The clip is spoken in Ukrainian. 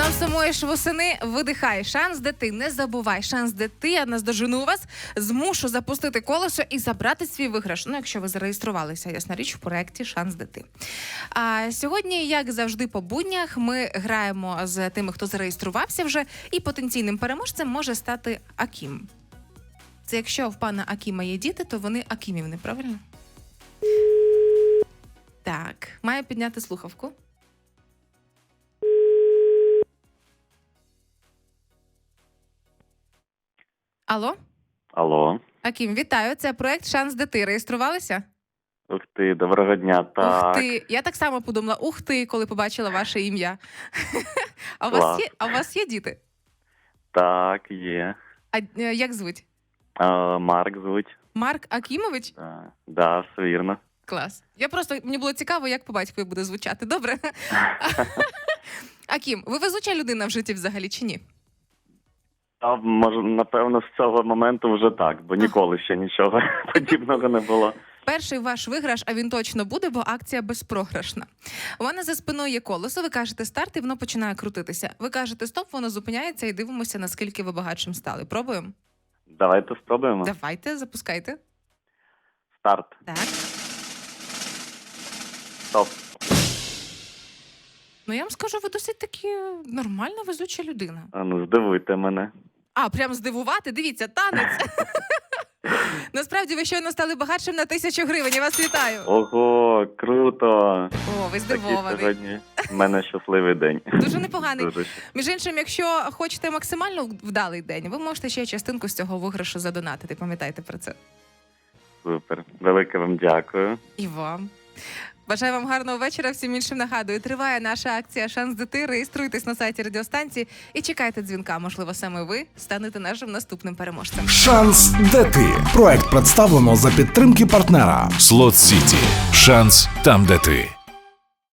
Нам сумуєш восени, видихай. Шанс, де ти не забувай. Шанс, де ти я наздожену вас, змушу запустити колесо і забрати свій виграш. Ну, якщо ви зареєструвалися, ясна річ, в проєкті Шанс, де ти. А сьогодні, як завжди, по буднях, ми граємо з тими, хто зареєструвався вже, і потенційним переможцем може стати Акім. Це якщо в пана Акіма є діти, то вони Акімівни, правильно? Так, маю підняти слухавку. Алло, Алло. Акім, вітаю. Це проект Шанс де ти. Реєструвалися? Ух ти, доброго дня. Так. Ух ти. Я так само подумала, ух ти, коли побачила ваше ім'я. а, у вас Клас. є, а у вас є діти? Так, є. А е, як звуть? А, Марк звуть. Марк Акімович? Так, да, все вірно. Клас. Я просто мені було цікаво, як по батькові буде звучати. Добре. Акім, ви везуча людина в житті взагалі чи ні? А може, напевно, з цього моменту вже так, бо ніколи ще нічого подібного не було. Перший ваш виграш, а він точно буде, бо акція безпрограшна. У мене за спиною є колесо. Ви кажете старт, і воно починає крутитися. Ви кажете стоп, воно зупиняється і дивимося, наскільки ви багатшим стали. Пробуємо? Давайте спробуємо. Давайте, запускайте. Старт. Так. Стоп. Ну я вам скажу, ви досить таки нормальна везуча людина. А ну, здивуйте мене. А, прям здивувати. Дивіться, танець. Насправді ви щойно стали багатшим на тисячу гривень. Я вас вітаю. Ого, круто! О, ви Такий здивований. сьогодні в мене щасливий день. Дуже непоганий. Дуже. Між іншим, якщо хочете максимально вдалий день, ви можете ще частинку з цього виграшу задонатити. Пам'ятайте про це. Супер. Велике вам дякую. І вам. Бажаю вам гарного вечора. Всім іншим нагадую, триває наша акція Шанс дити. Реєструйтесь на сайті радіостанції і чекайте дзвінка. Можливо, саме ви станете нашим наступним переможцем. Шанс дити. Проект представлено за підтримки партнера. Слот Сіті. Шанс там, де ти.